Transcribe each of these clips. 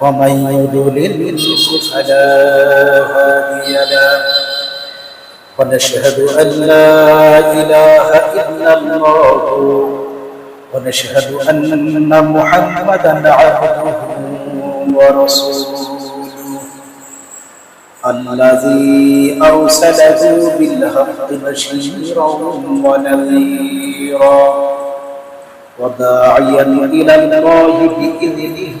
ومن يضلل فلا هادي له. ونشهد أن لا إله إلا الله. ونشهد أن محمدا عبده ورسوله. الذي أرسله بالحق بشيرا ونذيرا. وداعيا إلى الله بإذنه.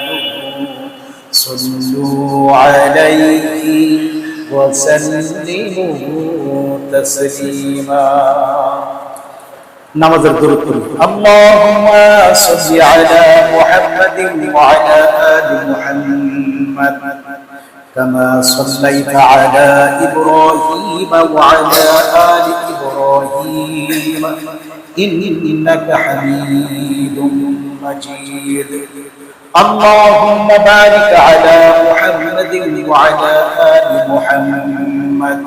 صلوا عليه وسلموا تسليما. نماذج درود اللهم صل على محمد وعلى آل محمد كما صليت على إبراهيم وعلى آل إبراهيم. إنك حميد مجيد. اللهم بارك على محمد وعلى آل محمد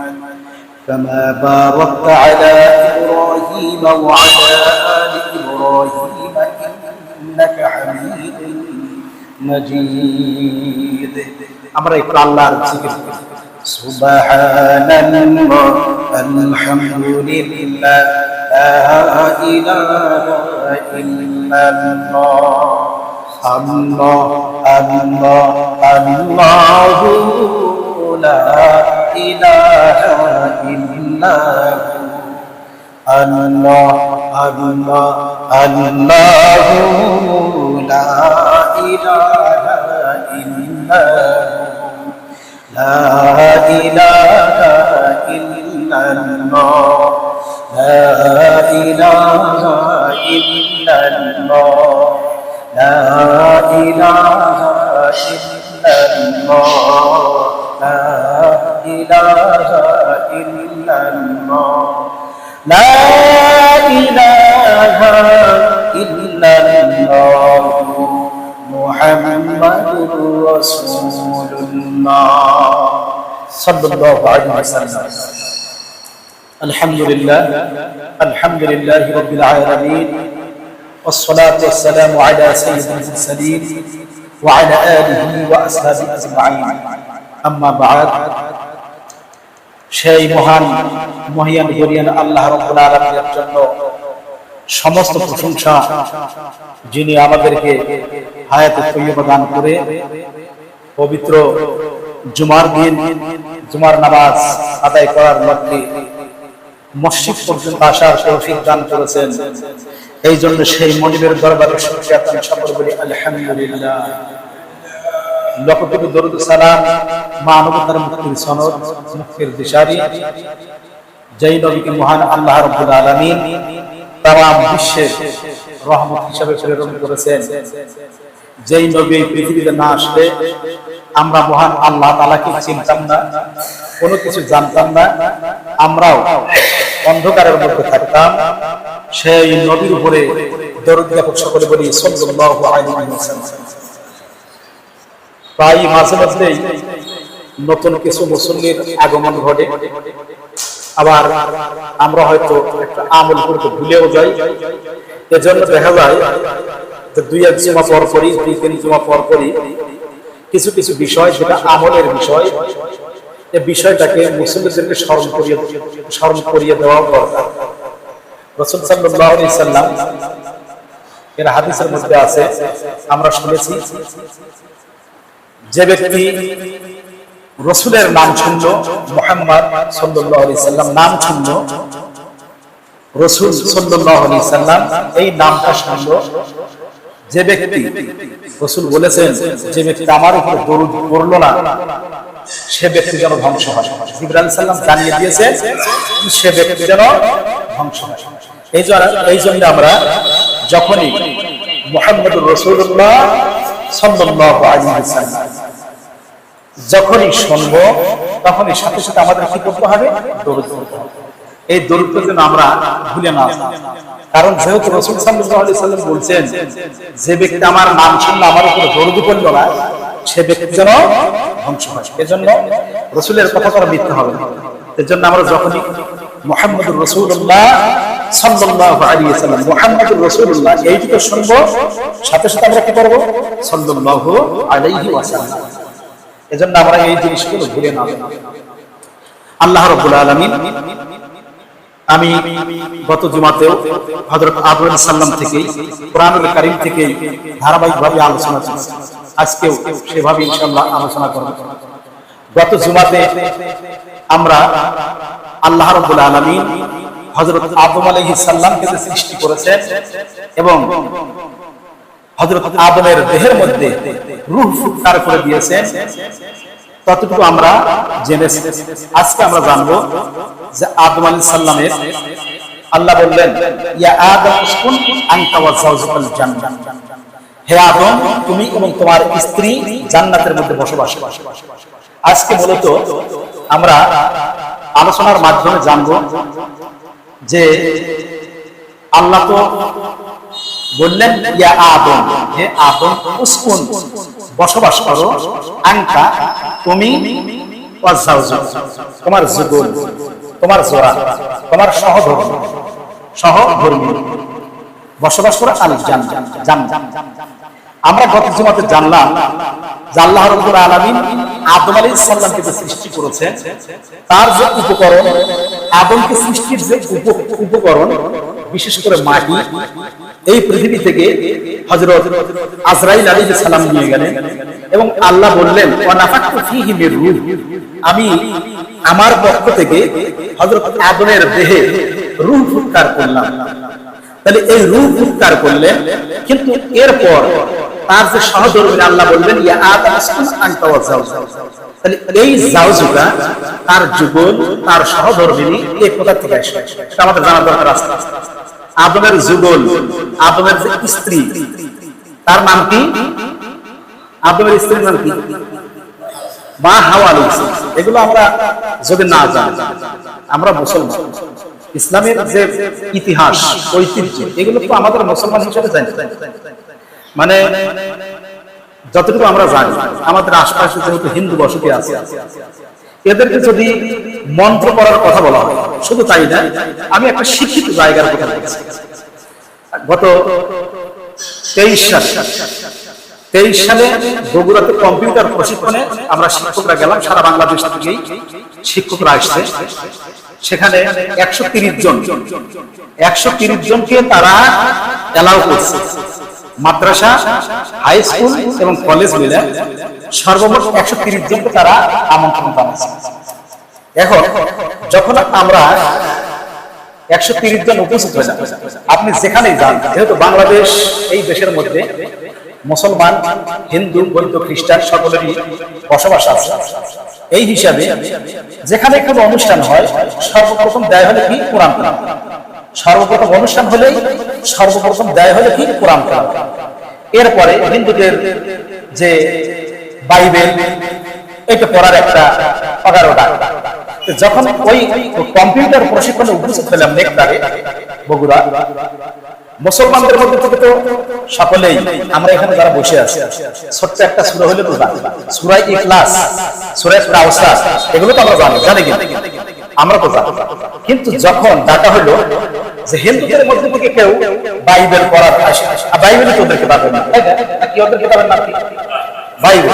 كما باركت على إبراهيم وعلى آل إبراهيم إنك حميد مجيد. أمر إقرأ الله الذكر سبحان الله الحمد لله لا إله إلا الله. الله الله الله لا إله إلا الله الله الله لا إله إلا لا إله إلا الله لا إله إلا الله. لا إله إلا الله. لا إله إلا الله. لا إله إلا الله. محمد رسول الله. صلى الله. عليه وسلم الحمد لله. الحمد لله رب العالمين. والصلاة والسلام على سيد المرسلين وعلى آله وأصحابه أجمعين أما بعد সেই মহান মহিয়ান গরিয়ান আল্লাহ রব্বুল আলামিনের জন্য সমস্ত প্রশংসা যিনি আমাদেরকে হায়াতে তৈয়বা দান করে পবিত্র জুমার দিন জুমার নামাজ আদায় করার লক্ষ্যে মসজিদ পর্যন্ত আসার তৌফিক দান করেছেন এই জন্য সেই মনিবের দরবারে শুকরিয়া তান সকল বলি, আলহামদুলিল্লাহ। দরুদ সালাম, মানবতার মুক্তির সনদ, মুক্তির দিশারি। নবীকে মহান আল্লাহ রাব্বুল আলামিন তাম বিশ্বের রহমত হিসাবে প্রেরণ করেছেন, যেই নবী পৃথিবীতে না আসলে আমরা মহান আল্লাহ তালাকে চিনতাম না, কোনো কিছু জানতাম না, আমরাও অন্ধকারের মধ্যে থাকতাম সেই নবীর উপরে দরুদ সকলে বলি আলাইহি ওয়াসাল্লাম। মাঝে নতুন কিছু মুসল্লির আগমন ঘটে। আবার আমরা হয়তো একটা আমল করতে ভুলেও যাই। এজন্য দেখা যায় দুই, এক পর দুই, তিন পর কিছু কিছু বিষয় যেটা আমলের বিষয় এই বিষয়টাকে মুসলিমদেরকে স্মরণ করিয়ে স্মরণ করিয়ে দেওয়া দরকার। রসুল সাল্লাম এর হাদিসের মধ্যে আছে, আমরা শুনেছি, যে ব্যক্তি রসুলের নাম শুনলো, মোহাম্মদ সাল্লাহ সাল্লাম নাম শুনলো, রসুল সাল্লাহ আলি সাল্লাম এই নামটা শুনলো, যে ব্যক্তি রসুল বলেছেন যে ব্যক্তি আমার উপর দরুদ না সে ব্যক্তি যেন ধ্বংস হয়। ইব্রাহিম সাল্লাম জানিয়ে দিয়েছে সে ব্যক্তি যেন ধ্বংস হয়। এই জন্য এই জন্য আমরা যখনই মোহাম্মদ রসুল্লাহ সাল্লাহ আলী যখনই শুনব, তখনই সাথে সাথে আমাদের কি করতে হবে? দরুদ পড়তে এই দরিদ্র যেন আমরা ভুলে না কারণ যেহেতু রসুল সাল্লাহ আলি সাল্লাম বলছেন, যে ব্যক্তি আমার নাম শুনলে আমার উপরে দরুদ করল না সে ব্যক্তি যেন ধ্বংস হয়। এজন্য রসুলের কথা করা মিথ্যা হবে না। এজন্য আমরা যখনই মোহাম্মদ রসুল্লাহ সাল্লাহ আলী সাল্লাম মোহাম্মদ রসুল্লাহ এই দুটো শুনব, সাথে সাথে আমরা কি করব? এজন্য আমরা এই জিনিসগুলো ভুলে না আল্লাহ আমি গত জুমাতেও হজরত আবরুল সাল্লাম থেকে কোরআনুল কারিম থেকে ধারাবাহিকভাবে আলোচনা চলছে আজকেও সেভাবে ইনশাল্লাহ আলোচনা করব। গত জুমাতে আমরা আল্লাহ রব্বুল আলমিন হজরত আদম আলহি সাল্লামকে যে সৃষ্টি করেছেন এবং হজরত আদমের দেহের মধ্যে রূহ ফুৎকার করে দিয়েছেন, ততটুকু আমরা জেনেছি। আজকে আমরা জানব যে আদম আলী সাল্লামের আল্লাহ বললেন, ইয়া আদম উসকুন আনতা ওয়া যাওজুকাল জান্নাহ হে আদম, তুমি এবং তোমার স্ত্রী জান্নাতের মধ্যে বসবাস আজকে মূলত আমরা আলোচনার মাধ্যমে জানব যে আল্লাহ তো বললেন, ইয়া আদম, হে আদম, উসকুন, বসবাস করো আনকা তুমি তোমার যুগল, তোমার জোড়া, তোমার সহধর্মী সহধর্মী বসবাস করো আল জান জান আমরা গত জুমাতে জানলাম যে আল্লাহ রব্বুল আলামিন আদম আলাইহিস সালামকে যে সৃষ্টি করেছেন তার যে উপকরণ, আদমকে সৃষ্টির যে উপকরণ, বিশেষ করে মাটি, এই পৃথিবী থেকে হযরত আজরাইল আলাইহিস সালাম নিয়ে গেলেন এবং আল্লাহ বললেন, ওয়া নাফাকতু ফীহি মির রূহ। আমি আমার পক্ষ থেকে হযরত আদমের দেহে রূহ ফুৎকার করলাম। তাহলে এই রূপ উৎকার করলেন কিন্তু এরপর তার যে সহধর্মী, আল্লাহ যাওজুকা। তাহলে এই তার যুগল, তার সহধর্মিনী এই কোথা থেকে আসে? আমাদের দরকার যুগল যে স্ত্রী, তার নাম কি? আদমের স্ত্রীর নাম কি? মা হাওয়া এগুলো আমরা যদি না জানি, আমরা মুসলমান। ইসলামের যে ইতিহাস, ঐতিহ্য, এগুলো তো আমাদের মুসলমান হিসেবে জানি। মানে যতটুকু আমরা জানি, আমাদের আশপাশে যেহেতু হিন্দু বসতি আছে, এদেরকে যদি মন্ত্র করার কথা বলা হয়, শুধু তাই না, আমি একটা শিক্ষিত জায়গার কথা বলছি। গত তেইশ সাল, তেইশ সালে বগুড়াতে কম্পিউটার প্রশিক্ষণে আমরা শিক্ষকরা গেলাম, সারা বাংলাদেশ থেকেই শিক্ষকরা আসছে। সেখানে একশো তিরিশ জন। একশো তিরিশ জনকে তারা এলাও করছে। মাদ্রাসা হাই স্কুল এবং কলেজ মিলে সর্বমোট একশো তিরিশ জনকে তারা আমন্ত্রণ জানাচ্ছে। এখন যখন আমরা একশো তিরিশ জন উপস্থিত হয়ে আপনি যেখানেই যান, যেহেতু বাংলাদেশ এই দেশের মধ্যে মুসলমান, হিন্দু, বৌদ্ধ, খ্রিস্টান সকলেরই বসবাস আছে। এই হিসাবে যেখানে কোনো অনুষ্ঠান হয়, সর্বপ্রথম দেয় হলে কি কোরআন তেলাওয়াত। সর্বপ্রথম অনুষ্ঠান হলেই সর্বপ্রথম দেয় হলে কি কোরআন তেলাওয়াত। এরপরে হিন্দুদের যে বাইবেল, এটা পড়ার একটা এগারোটা যখন ওই কম্পিউটার প্রশিক্ষণে উপস্থিত হলাম নেকটারে বগুড়া মুসলমানদের মধ্যে থেকে তো সকলেই, আমরা এখানে যারা বসে আছি, ছোট্ট একটা সুরা হলে তো সুরাই ইখলাস সুরাই কাউসার এগুলো তো আমরা জানি জানি কি আমরা তো জানি। কিন্তু যখন ডাকা হলো যে হিন্দুদের মধ্যে থেকে কেউ বাইবেল পড়ার আসে বাইবেল তোদেরকে পাবেন না। তাই না? কি ওদের কিতাবের নাম বাইবেল।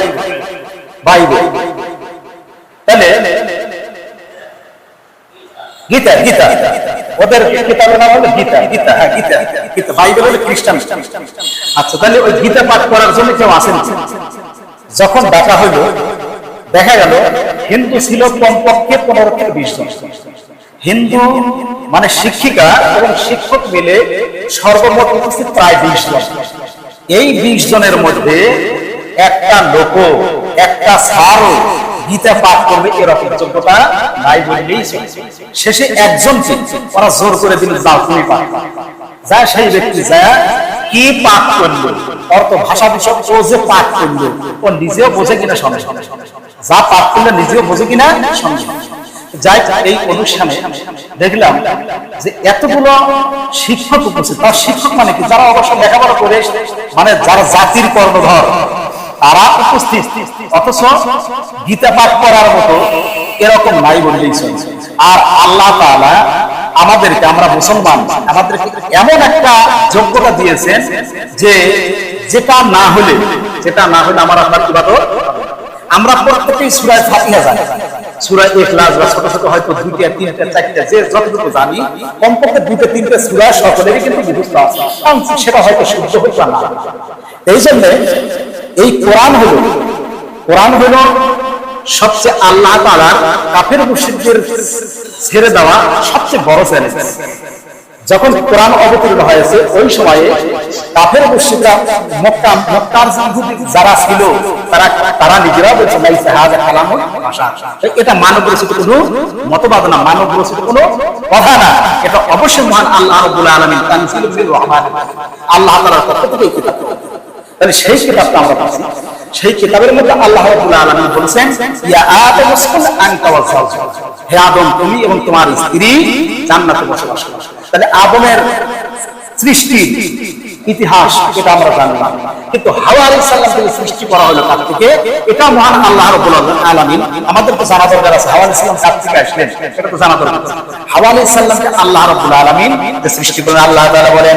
বাইবেল। তাহলে গীতা গীতা। ওদের কিতাবের নাম হলো গীতা। গীতা হ্যাঁ গীতা। গীতা বাইবেল হলো খ্রিস্টান। আচ্ছা তাহলে ওই গীতা পাঠ করার জন্য কেউ আসেন যখন ডাকা হলো দেখা গেল, হিন্দু ছিল কমপক্ষে পনেরো থেকে বিশ জন। হিন্দু মানে শিক্ষিকা এবং শিক্ষক মিলে সর্বমোট উপস্থিত প্রায় বিশ জন। এই বিশ জনের মধ্যে একটা লোক, একটা সারও গীতা পাঠ করবে এরকম যোগ্যতা নাই বললেই চলে। শেষে একজনকে ওরা জোর করে দিল, যাও, তুমি পাঠ। যা সেই ব্যক্তি যা কি পাঠ করল অর্থ ভাষা বিষয়, ও যে পাঠ করল, ও নিজেও বোঝে কিনা সঙ্গে যা পাঠ করলে নিজেও বোঝে কিনা সঙ্গে। যাই এই অনুষ্ঠানে দেখলাম যে এতগুলো শিক্ষক উপস্থিত তার শিক্ষক মানে কি যারা অবশ্য লেখাপড়া করে মানে যারা জাতির কর্ণধর তারা উপস্থিত। অথচ গীতা পাঠ করার মতো এরকম নাই বললেই আর আল্লাহ তাআলা আমাদেরকে, আমরা মুসলমান, আমাদেরকে এমন একটা যোগ্যতা দিয়েছেন যে যেটা না হলে, যেটা না হলে আমার আপনার ইবাদত আমরা প্রত্যেকেই সূরা ফাতিহা জানি। সূরা ইখলাস বা ছোট ছোট হয়তো দুইটা, তিনটা, চারটা, যে যতটুকু জানি, কমপক্ষে দুইটা, তিনটা সূরা সকলেরই কিন্তু মুখস্থ আছে। সেটা হয়তো শুদ্ধ হতো না। এই জন্য এই কোরআন হলো কোরআন হলো সবচেয়ে আল্লাহ তাআলার কাফের মুশরিকদের ছেড়ে দেওয়া সবচেয়ে বড় চ্যালেঞ্জ। যখন কোরআন অবতীর্ণ হয়েছে, ওই সময়ে কাফের মুশরিকরা মক্কা, মক্কার যারা ছিল, তারা তারা নিজেরা বলছে, লাইসা হাযা কালামুল ভাষা এটা মানব রচিত কোনো মতবাদ না, মানব রচিত কোনো কথা না। এটা অবশ্যই মহান আল্লাহ রাব্বুল আল্লাহ তাআলার পক্ষ থেকে এই কিতাব। তাহলে সেই কিতাবটা আমরা পাচ্ছি সেই কিতাবের মধ্যে আল্লাহ আলামিন বলেছেন হে আদম, তুমি এবং তোমার স্ত্রী জান্নাতে বসবাস করো। তাহলে আদমের সৃষ্টি, ইতিহাস, এটা আমরা জানলাম কিন্তু হাওয়া সালাম থেকে সৃষ্টি করা হলো কার থেকে? এটা মহান আল্লাহ রাব্বুল আলামিন আমাদের তো জানা দরকার আছে। হাওয়া আলাইহিস সালাম কার থেকে আসলেন? এটা তো জানা দরকার। হাওয়া আলাইহিস সালামকে আল্লাহ রাব্বুল আলামিন সৃষ্টি করেন, আল্লাহ তাআলা বলেন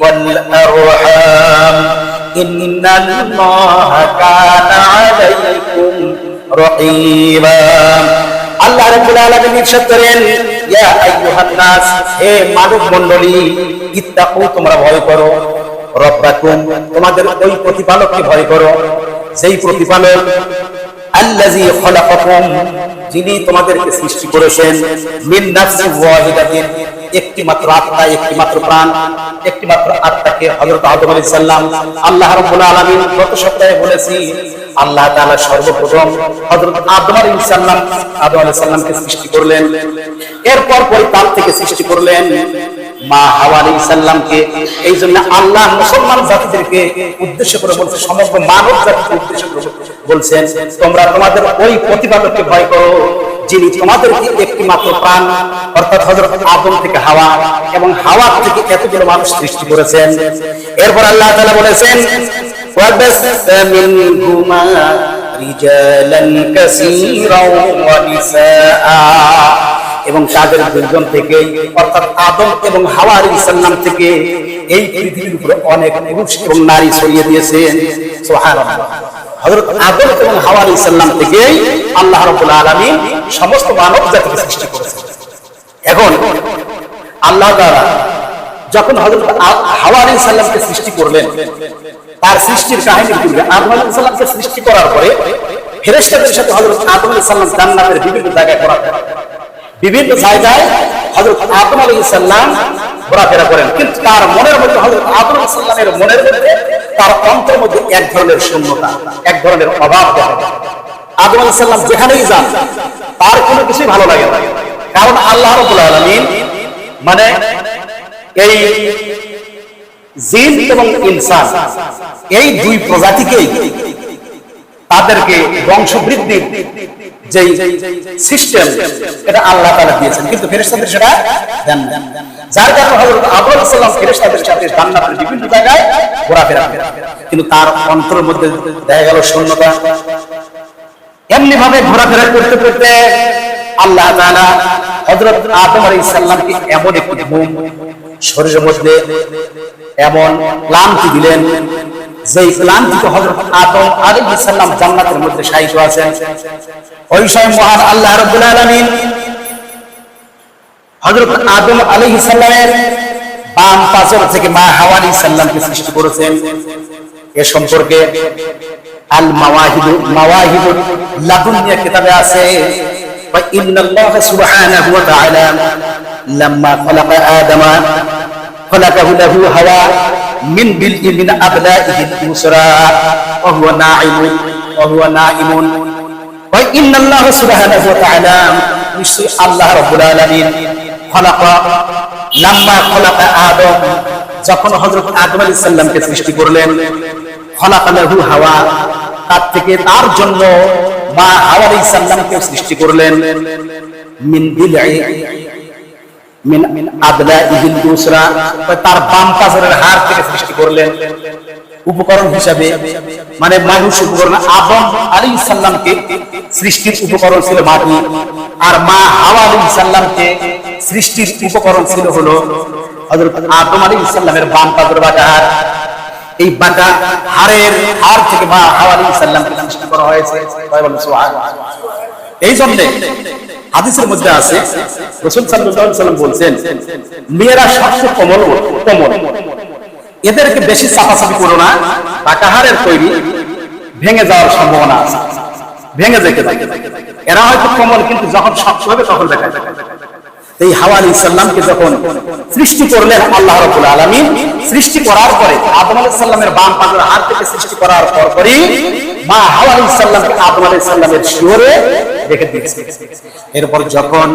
والأرحام إن الله كان عليكم رقيبا আল্লাহ রাব্বুল আলামিন ইরশাদ করেন ইয়া আইয়ুহান নাস হে মানব মণ্ডলী ইত্তাকু তোমরা ভয় করো রব্বাকুম তোমাদের ওই প্রতিপালককে ভয় করো সেই প্রতিপালক আল্লাযী খলাকাকুম যিনি তোমাদেরকে সৃষ্টি করেছেন মিন নাফসিন ওয়াহিদাতিন একটি আত্মা প্রাণ আত্মাকে হজরত আদম আলী সাল্লাম আল্লাহ রাব্বুল আলামিন গত সপ্তাহে বলেছি আল্লাহ তাআলা সর্বপ্রথম হযরত আদম আলাইহিস সালাম, আদম আলাইহিস সালামকে সৃষ্টি করলেন। এরপর পরে তার থেকে সৃষ্টি করলেন। মা হাওয়া আলাইহিস সালামকে এই জন্য আল্লাহ মুসলমান জাতিদেরকে উদ্দেশ্য করে বলছে সমগ্র মানব জাতিকে উদ্দেশ্য করে বলছেন তোমরা তোমাদের ওই প্রতিপালককে ভয় করো যিনি তোমাদেরকে একটি মাত্র প্রাণ অর্থাৎ হযরত আদম থেকে হাওয়া এবং হাওয়া থেকে এতগুলো মানুষ সৃষ্টি করেছেন এরপর আল্লাহ তাআলা বলেছেন وَبَثَّ مِنْهُمَا رِجَالًا كَثِيرًا وَنِسَاءً এবং তাদের দুর্জন থেকে অর্থাৎ আদম এবং হাওয়া আলাইহিস সালাম থেকে এই পৃথিবীর উপরে অনেক পুরুষ এবং নারী ছড়িয়ে দিয়েছেন আদম এবং হাওয়া আলাইহিস সালাম থেকে আল্লাহ রাব্বুল আলামিন সমস্ত মানব জাতিকে সৃষ্টি এখন আল্লাহ তাআলা যখন হযরত হাওয়া আলাইহিস সালামকে সৃষ্টি করলেন, তার সৃষ্টির কাহিনী আদম আলাইহিস সালামকে সৃষ্টি করার পরে ফেরেশতাদের সাথে হযরত আদম আলাইহিস সালাম জান্নাতের বিভিন্ন জায়গায় করা বিভিন্ন জায়গায় হযরত আদম আলাইহিস সালাম ঘোরাফেরা করেন। কিন্তু তার মনের মধ্যে হযরত আদম আলাইহিস সালামের মনের মধ্যে তার অন্তরের মধ্যে এক ধরনের শূন্যতা, এক ধরনের অভাব দেখা যায়। আদম আলাইহিস সালাম যেখানেই যান, তার কোনো কিছুই ভালো লাগে না। কারণ আল্লাহ রাব্বুল আলামিন মানে এই জিন এবং ইনসান, এই দুই প্রজাতিকেই তাদেরকে বংশবৃদ্ধির যে সিস্টেম এটা আল্লাহ দিয়েছেন। কিন্তু সেটা দেন। যার কারণে ফেরেশতাদের সাথে জান্নাতের বিভিন্ন জায়গায় ঘোরাফেরা কিন্তু তার অন্তরের মধ্যে দেখা গেল শূন্যতা। এমনি ভাবে ঘোরাফেরা করতে করতে আল্লাহ তাআলা হযরত আদম এমন একটি ঘুম, শরীরের মধ্যে এমন ক্লান্তি দিলেন যেই ক্লান্তিতে হযরত আদম আলাইহিস সালাম জান্নাতের মধ্যে শায়িত আছেন ওই সময় মহান আল্লাহ রাব্বুল আলামিন হযরত আদম আলাইহিস সালামের বাম পাশর থেকে মা হাওয়া আলাইহিস সালামকে সৃষ্টি করেছেন এ সম্পর্কে আল মাওয়াহিদু মাওয়াহিদু লাদুনিয়া কিতাবে আছে ওয়া ইন্নাল্লাহা সুবহানাহু ওয়া তাআলা লাম্মা খালাকা আদামা خلقه له هوى من بلء من أبنائه اليسرى وهو ناعم وهو نائم وإن الله سبحانه وتعالى নিশ্চয়ই আল্লাহ রাব্বুল আলামিন খলাকা লাম্মা খলাকা আদম যখন হযরত আদম আলাইহিস সালামকে সৃষ্টি করলেন খলাকা লাহু হাওয়া তার থেকে তার জন্য মা হাওয়া আলাইহিস সালামকে সৃষ্টি করলেন মিন বিলঈ তার বাম পাজরের হাড় থেকে সৃষ্টি করলেন। উপকরণ হিসাবে মানে মানুষ উপকরণ, আদম আলাইহিস সালামকে সৃষ্টির উপকরণ ছিল মাটি, আর মা হাওয়া আলাইহিস সালামকে সৃষ্টির উপকরণ ছিল হলো আদম আলাইহিস সালামের বাম পাজরের বাটা এই বাটা হাড়ের হাড় থেকে মা হাওয়া আলাইহিস সালামকে সৃষ্টি করা হয়েছে। এই জন্য হাদিসের মধ্যে আছে, রসুল সাল্লাল্লাহু সাল্লাম বলছেন, মেয়েরা সবচেয়ে কোমল কোমল। এদেরকে বেশি চাপাচাপি করো না কাকাহারের তৈরি ভেঙে যাওয়ার সম্ভাবনা আছে। ভেঙে যেতে এরা হয়তো কোমল, কিন্তু যখন শক্ত হবে তখন দেখা যায় এই হাওয়া আলী সাল্লামকে যখন সৃষ্টি করলেন আল্লাহ রাব্বুল আলামিন, সৃষ্টি করার পরে আদম আলাইহিস সালামের বাম পাশের হাত থেকে সৃষ্টি করার পর পরই মা হাওয়া আলাইহিস সালামকে আদম আলাইহিস সালামের শিওরে রেখে দিয়েছে। এরপর যখন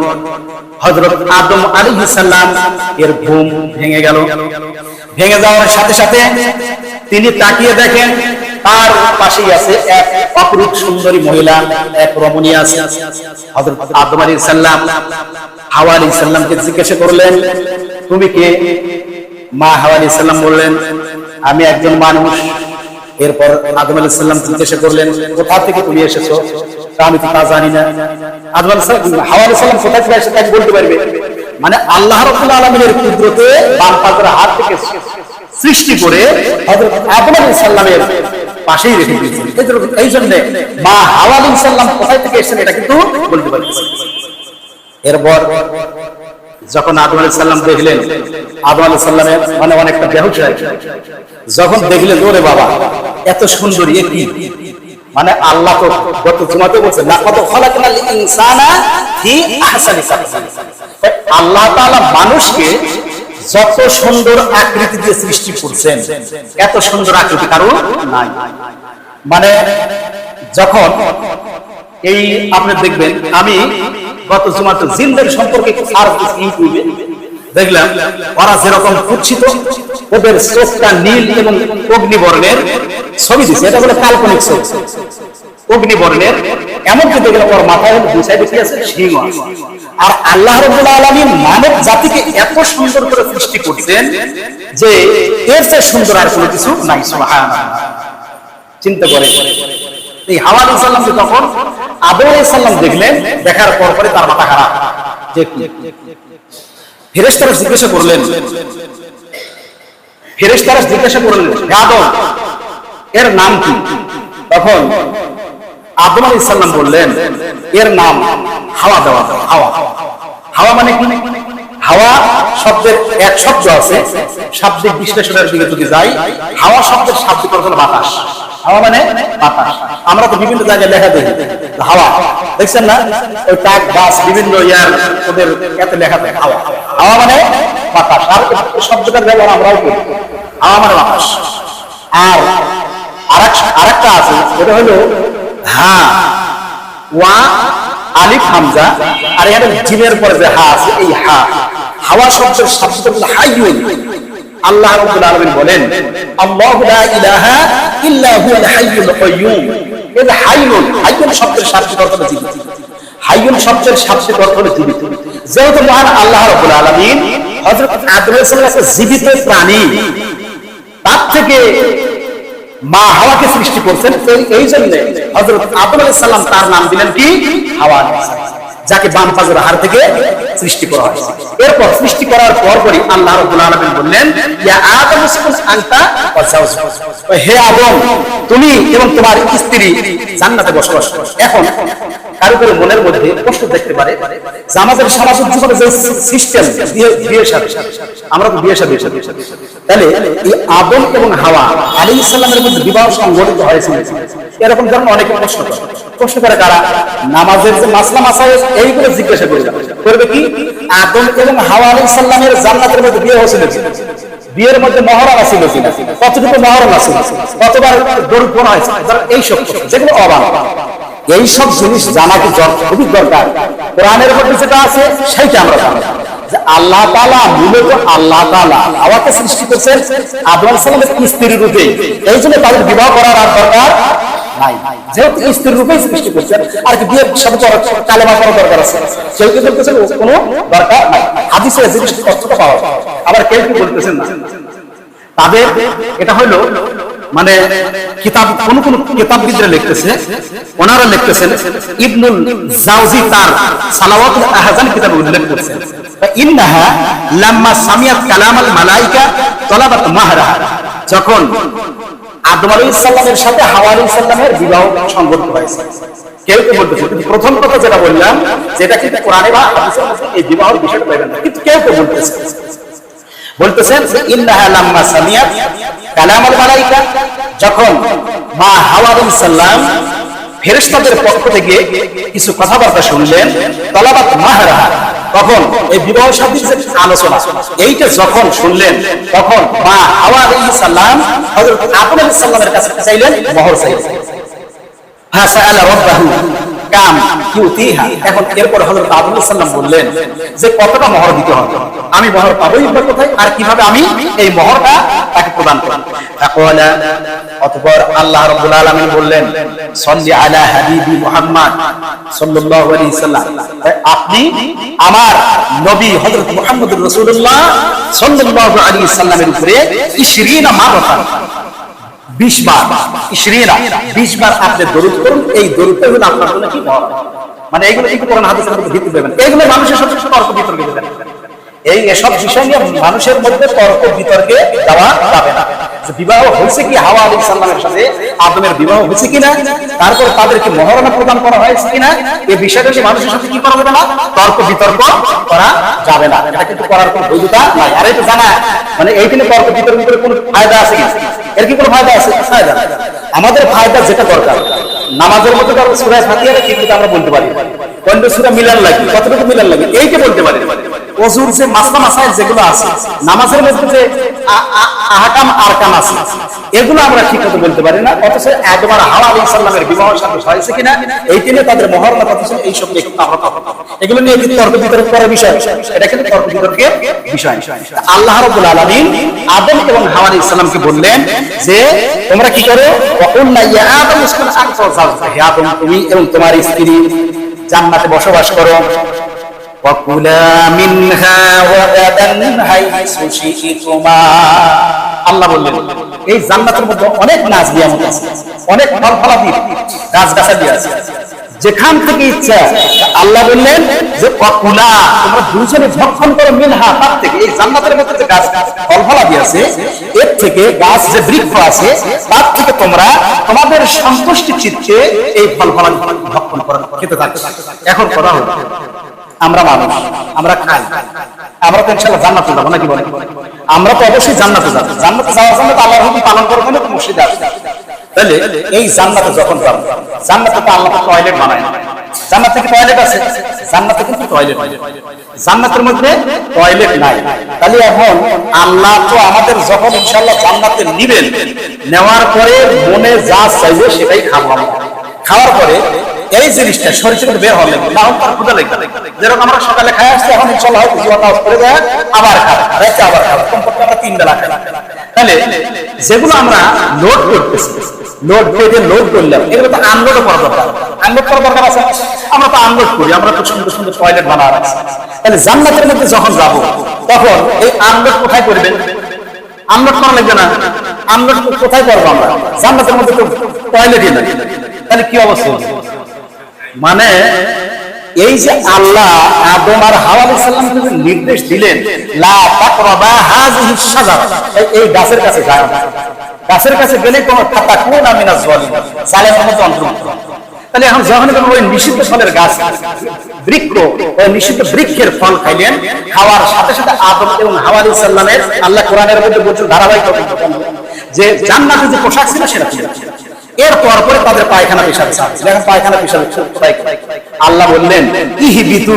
হযরত আদম আলাইহিস সালাম এর ঘুম ভেঙে গেল। ভেঙে যাওয়ার সাথে সাথে তিনি তাকিয়ে দেখেন, তার পাশেই আছে এক অপরূপ সুন্দরী মহিলা, এক রমণী আছে হযরত আদম আলাইহিস সালাম হাওয়া আলাইহিস সালামকে জিজ্ঞাসা করলেন, তুমি কে? মা হাওয়া আলাইহিস সালাম বললেন, আমি একজন মানুষ। এরপর আদম আলাইহিস সালাম জিজ্ঞাসা করলেন, কোথা থেকে তুমি এসেছ? আমি তো তা জানি না। আদম হাওয়া থেকে এসেছে তাকে বলতে পারবে? মানে আল্লাহ রাব্বুল আলামিনের কুদরতে বাম পাকের হাত থেকে সৃষ্টি করে হযরত আদম আলাইহিস সালামের পাশেই রেখে এই জন্য- মা হাওয়া আলাইহিস সালাম কোথায় থেকে এসেছেন এটা কিন্তু বলতে পারতেছেন এরপর যখন আদম আলাইহিস সালাম দেখলেন, আদম আলাইহিস সালামের মানে অনেকটা বেহুশ। যখন দেখলেন ওরে বাবা, এত সুন্দরী, এ কি? মানে আল্লাহ তো গত জুমাতে বলছে, লাকাদ খালাকনাল ইনসানা ফি আহসানি আল্লাহ তাআলা মানুষকে যত সুন্দর আকৃতি দিয়ে সৃষ্টি করছেন, এত সুন্দর আকৃতি কারও নাই। মানে যখন এই আপনি দেখবেন, আমি গত জুমাতে জিনদের সম্পর্কে সার্চ ইউটিউবে দেখলাম ওরা যেরকম কুচ্ছিত ওদের চোখটা নীল এবং অগ্নিবর্ণের ছবি দিচ্ছে এটা কাল্পনিক ছবি। অগ্নিবর্ণের, এমনকি ওর মাথায় সিংহ। আর আল্লাহ আলামিন মানব জাতিকে এত সুন্দর করে সৃষ্টি করতেন যে এর চেয়ে সুন্দর আর কোনো কিছু নাই চিন্তা করে। এই হাওয়া আলাইহিস তখন আদম আলাইহিস সালাম দেখলেন, দেখার পর পরে তার মাথা খারাপ। কি ফেরেশতারা জিজ্ঞাসা করলেন, ফেরেশতারা জিজ্ঞাসা করলেন আদম, এর নাম কি? তখন আদম আলাইহিস সালাম বললেন, এর নাম হাওয়া দেওয়া, হাওয়া। হাওয়া মানে কি? হাওয়া শব্দের এক শব্দ আছে, শাব্দিক বিশ্লেষণের দিকে যদি যাই, হাওয়া শব্দের শাব্দিক অর্থ বাতাস। হাওয়া মানে বাতাস। আমরা তো বিভিন্ন জায়গায় লেখা দেখি, হাওয়া। দেখছেন না? ওই টাক বাস বিভিন্ন ইয়ার ওদের এত লেখা হাওয়া। হাওয়া মানে বাতাস। আর শব্দটার ব্যবহার আমরাও করি। হাওয়া মানে বাতাস। আর আরেক আরেকটা আছে এটা হলো হ্যাঁ ওয়া, আলিফ, হামজা। আর এখানে জিমের পরে যে হা আছে, এই হা। হাওয়া শব্দের শব্দ হাইয়ুন। আল্লাহ রাব্বুল আলামিন বলেন, আল্লাহু লা ইলাহা ইল্লা হুয়াল হাইয়ুল কাইয়্যুম এই যে হাইয়ুন হাইয়ুন শব্দের শাব্দিক অর্থ জীবিত হাইয়ুন শব্দের শাব্দিক অর্থ হলো জীবিত। যেহেতু মহান আল্লাহ রাব্বুল আলামিন হযরত আদম একটা জীবিত প্রাণী, তার থেকে মা হাওয়াকে সৃষ্টি করছেন, এই- জন্য হযরত আদম আলাইহিস সালাম তার নাম দিলেন কি? হাওয়া। যাকে বাম পাজের হাড় থেকে সৃষ্টি করা হয়। এরপর সৃষ্টি করার পর পরই আল্লাহ রাব্বুল আলামিন বললেন, ইয়া আদম উসকুন আনতা ওয়া যাওজুক হে আদম, তুমি এবং তোমার স্ত্রী জান্নাতে বসবাস এখন কারও কারও মনের মধ্যে প্রশ্ন দেখতে পারে। আমাদের সামাজিক জীবনে যে সিস্টেম বিয়ে সাথে, আমরা তো বিয়ে সাথে তাহলে এই আদম এবং হাওয়া আলী ইসলামের মধ্যে বিবাহ সংগঠিত হয়েছিল। এরকম প্রশ্ন করে। নামাজের যে মাসলা এইগুলো জিজ্ঞাসা করে। করবে কি? আদম এবং হাওয়া আলী ইসলামের জান্নাতের মধ্যে বিয়ে হয়েছিল। বিয়ের মধ্যে কিনা কতটুকু মহরম আছিল? কতবার পোনা হয়েছে? যেগুলো অবাক। এই সব জিনিস জানা কি খুবই দরকার। কোরআনের মধ্যে যেটা আছে, সেইটা আমরা জানি। যে আল্লাহ তালা মূলত আল্লাহ তাআলা হাওয়াকে সৃষ্টি করেছেন আলাইহিস সালামের স্ত্রী রূপে। এই জন্য তাদের বিবাহ করার আর দরকার যেহেতু স্ত্রী রূপেই সৃষ্টি করছেন, আর কি বিয়ের সাথে কালেমা করার দরকার আছে। কেউ কেউ বলতেছেন কোনো দরকার নাই। হাদিসে জিনিসটি তথ্যটা পাওয়া। আবার কেউ কেউ বলতেছেন তাদের এটা হলো মানে কিতাব, কোন কোন কিতাববিদরা লিখতেছে, ওনারা লিখতেছেন, ইবনুল জাওজি তার সালাওয়াতুল আহজান কিতাবে উল্লেখ করেছেন। ইন্নাহা লাম্মা সামিয়াত কালামাল মালাইকা তলাবাত মাহরাহা যখন আদম আলাইহিস সালামের সাথে হাওয়া আলাইহিস সালামের বিবাহ সংগঠিত হয়েছে। কেউ কেউ বলতেছে প্রথম কথা যেটা বললাম, যেটা কিন্তু কোরআনে বা মধ্যে এই বিবাহের বিষয়টা পাইবেন না, কিন্তু কেউ কেউ বলতেছে। বলতেছেন, ইন্নাহা সামিয়াত কালামাল মালাইকা। যখন মা হাওয়া সালাম ফেরেশতাদের পক্ষ থেকে কিছু কথাবার্তা শুনলেন, তলাবাত মাহরাহা তখন এই বিবাহ শাদীর যে আলোচনা, এইটা যখন শুনলেন, তখন মা হাওয়া আলাইহিস সালাম হযরত আদম আলাইহিস সালামের কাছে চাইলেন, মোহর চাইলেন ফাসাআলা রাব্বাহু। কাম এখন এরপর সালাম বললেন, যে কতটা মোহর দিতে হবে? আমি মোহর পাবোই কোথায়? আর কীভাবে আমি এই মোহরটা তাকে প্রদান করব? ফাকালা, অতঃপর আল্লাহ রাব্বুল আলামিন বললেন, সাল্লি আলা হাবিবি মুহাম্মদ সাল্লাল্লাহু আলাইহি সাল্লাম। আপনি আমার নবী হযরত মুহাম্মদুর রাসূলুল্লাহ সাল্লাল্লাহু আলাইহি সাল্লামের উপরে 20 মাররাতান বিশ বার ইশরিনা বিশ বার আপনি দরুদ করুন এই দরুদটা হলো আপনার জন্য কি মানে এইগুলো কি কোরআন হাদিসের মধ্যে ভিত্তি দেবেন এইগুলো মানুষের সাথে তর্ক বিতর্কে দেবেন এই এসব বিষয় নিয়ে মানুষের মধ্যে তর্ক, বিতর্কে যাওয়া যাবে না। বিবাহ হয়েছে কি হাওয়া আলী সাল্লামের সাথে, আদমের বিবাহ হয়েছে কিনা, তারপর তাদেরকে মহারণা প্রদান করা হয়েছে কিনা এই বিষয়টা নিয়ে মানুষের সাথে কি করা যাবে না? তর্ক, বিতর্ক করা যাবে না। এটা কিন্তু করার কোনো বৈধতা নাই। আর এটা জানা মানে এই দিনে তর্ক, বিতর্ক করে কোনো ফায়দা আছে কি এর কি কোনো ফায়দা আছে? ফায়দা আমাদের ফায়দা যেটা দরকার নামাজের মধ্যে তো সুরায় কি কিন্তু আমরা বলতে পারি কোনটা সুরা মিলান লাগে, কতটুকু মিলান লাগে, এইটা বলতে পারি ওজুর যে মাসলা মাসাইল যেগুলো আছে, নামাজের মধ্যে যে আহকাম, আরকাম আছে, এগুলো আমরা ঠিক মতো বলতে পারি না, অথচ একবার হাওয়া আলী সাল্লামের বিবাহ সাথে হয়েছে কিনা, এই দিনে তাদের মহরণা কথা ছিল এই সব এগুলো নিয়ে কিন্তু তর্ক বিতর্ক করার বিষয়? এটা কিন্তু তর্ক বিতর্কের বিষয়। আল্লাহ রাব্বুল আলামিন আদম এবং হাওয়া আলাইহিস সালামকে বললেন যে, তোমরা কি করো? ওয়াকুল্লা ইয়া আদম উসকুন তুমি এবং তোমার স্ত্রী জান্নাতে বসবাস করো। আল্লাহ বললেন, এই জান্নাতের মধ্যে অনেক নাচ দিয়ে অনেক ফল ফলাদি গাছ গাছালি আছে। যেখান থেকে ইচ্ছা, আল্লাহ বললেন যে, অকুলা, তোমরা দুজনে ভক্ষণ করো, মিনহা, তার থেকে এই জান্নাতের মধ্যে যে গাছ ফল ফলাদি আছে, এর থেকে গাছ যে বৃক্ষ আছে, তার থেকে তোমরা তোমাদের সন্তুষ্টি চিত্তে এই ফল ফলাদি ভক্ষণ করো। খেতে থাকো। এখন কথা হলো, আমরা মানুষ, আমরা খাই, আমরা তো ইনশাআল্লাহ জান্নাতে যাব, নাকি বলেন? আমরা তো অবশ্যই জান্নাতে যাব। জান্নাতে যাওয়ার জন্য তো আল্লাহর হুকুম পালন করব না মসজিদে আসবে তাহলে এই জান্নাতে যখন যাব জান্নাতে তো আল্লাহ টয়লেট বানায়। না জান্নাত থেকে টয়লেট আছে। জান্নাতে কিন্তু টয়লেট জান্নাতের মধ্যে টয়লেট নাই। তাহলে এখন আল্লাহ তো আমাদের যখন ইনশাআল্লাহ জান্নাতে নেবেন, নেওয়ার পরে মনে যা চাইবে সেটাই খাব খাওয়ার পরে এই জিনিসটা শরীর থেকে বের লাগবে। না তার ক্ষুদা লাগবে। যেরকম আমরা সকালে খাই আসছি, এখন ইনশাল্লাহ জীবন নামাজ আবার খাব। আবার খাব। কমপক্ষে তিন বেলা তাহলে যেগুলো আমরা লোড করতেছি লোড লোড করলাম, এগুলো তো করা দরকার। আনলোড করা দরকার আছে? আমরা তো আনলোড করি, আমরা তো সুন্দর সুন্দর টয়লেট বানা রাখছি। তাহলে জান্নাতের মধ্যে যখন যাব, তখন এই আনলোড কোথায় করবেন? আনলোড করা লাগবে না? আনলোড কোথায় করব আমরা? জান্নাতের মধ্যে তো টয়লেটই তাহলে কি অবস্থা? হবে? মানে এই যে আল্লাহ আদম আর হাওয়া নির্দেশ দিলেন এই- গাছের কাছে না গাছের কাছে গেলে কোনো মতো অন্তর্ভুক্ত তাহলে এখন যখন ওই নিষিদ্ধ ফলের গাছ, বৃক্ষ, ওই নিষিদ্ধ বৃক্ষের ফল খাইলেন, খাওয়ার সাথে সাথে আদম এবং হাওয়া আলাইহিস সালামের, আল্লাহ কোরআনের মধ্যে বলছেন ধারাবাহিক যে জান্নাতে যে পোশাক ছিল সেটা ছিল। এরপর পরে তাদের পায়খানা পেশাব পায়খানা পেশাব আল্লাহ বললেন ইহি বিতু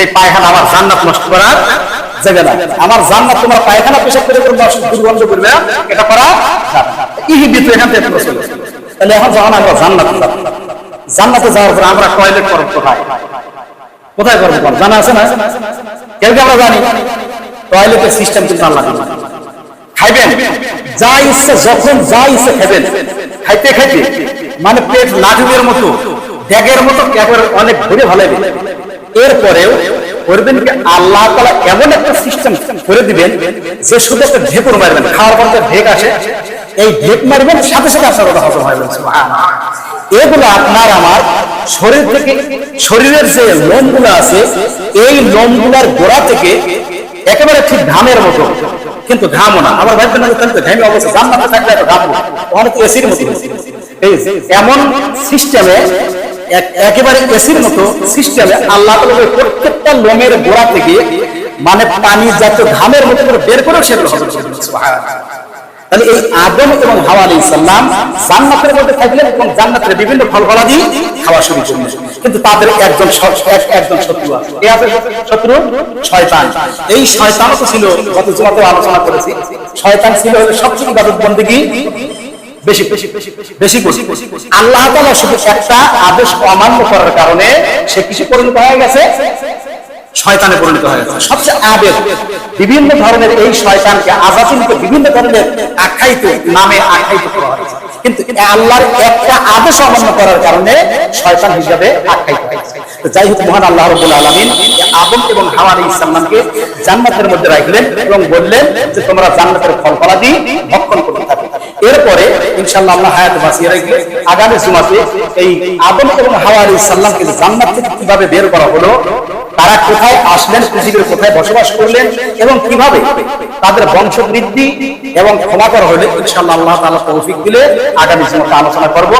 এই পায়খানা আমার জান্নাত নষ্ট করার যাবে না আমার জান্নাত তোমার পায়খানা পেশাব করে দুর্গন্ধ করবে, এটা করা ইহি বিতু এখান থেকে তাহলে এখন যখন আমরা জান্নাত জান্নাতে যাওয়ার পর আমরা টয়লেট করব কোথায়? কোথায় করব? জানা আছে না? কেউ কি আমরা জানি? টয়লেটের সিস্টেম কিন্তু আল্লাহ খাইবেন? যা ইচ্ছে, যখন যা ইচ্ছে খাবেন খাইতে খাইতে মানে পেট লাজুকের মতো, ব্যাগের মতো একেবারে অনেক ঘুরে ভালো এরপরেও করবেন কি আল্লাহ তালা এমন একটা সিস্টেম করে দিবেন যে শুধু একটা ঢেকুর মারবেন, খাওয়ার পর ঢেক আসে, এই ঢেক মারবেন, সাথে সাথে আপনার ওটা হজম হয়ে এগুলো আপনার আমার শরীর থেকে, শরীরের যে লোমগুলো আছে, এই লোমগুলার গোড়া থেকে একেবারে ঠিক ঘামের মতো কিন্তু ঘামো না। আমার ভাই না তাহলে তো ঘামে অবস্থা। জান্নাতে থাকলে এত ঘামবো ওখানে তো এসির মতো। এমন সিস্টেমে একেবারে এসির মতো সিস্টেমে আল্লাহ তাআলা প্রত্যেকটা লোমের গোড়া থেকে মানে পানি জাতীয় ঘামের মতো করে বের করে সেগুলো হবে সুবহানাল্লাহ। তাহলে এই আদম এবং হাওয়া আলাইহিস সালাম জান্নাতের মধ্যে থাকলেন এবং জান্নাতের বিভিন্ন ফল ফলাদি খাওয়া শুরু করলেন। কিন্তু তাদের একজন একজন শত্রু আছে। শত্রু? শয়তান। এই শয়তানও তো ছিল, গত জুমাতে আলোচনা করেছি, শয়তান ছিল সবচেয়ে ইবাদত বন্দেগী বেশি বেশি বেশি বেশি আল্লাহ তাআলা শুধু একটা আদেশ অমান্য করার কারণে সে কিছু পরিণত হয়ে গেছে। শয়তানে পরিণত হয়ে গেছে। সবচেয়ে আবেগ। বিভিন্ন ধরনের এই শয়তানকে আজাতিনকে বিভিন্ন ধরনের আখ্যায়িত, নামে আখ্যায়িত করা হয়েছে। কিন্তু আল্লাহর একটা আদেশ অমান্য করার কারণে শয়তান হিসাবে আখ্যায়িত হয়েছে। যাই হোক, মহান আল্লাহ রবুল আলমিন আদম এবং হাওয়া আলাইহিস সালামকে জান্নাতের মধ্যে রাখলেন এবং বললেন যে, তোমরা জান্নাতের ফল ফলাদি ভক্ষণ করতে থাকো। এরপরে ইনশাআল্লাহ আমরা হায়াত বাঁচিয়ে রাখলে আগামী জুমাতে এই আদম এবং হাওয়া আলাইহিস সালামকে জান্নাত থেকে কীভাবে বের করা হলো তারা কোথায় আসলেন, পৃথিবীর কোথায় বসবাস করলেন এবং কীভাবে তাদের বংশ বৃদ্ধি এবং ক্ষমা করা হলে ইনশাল্লাহ আল্লাহ তালা তৌফিক দিলে আগামী সময় আলোচনা করব।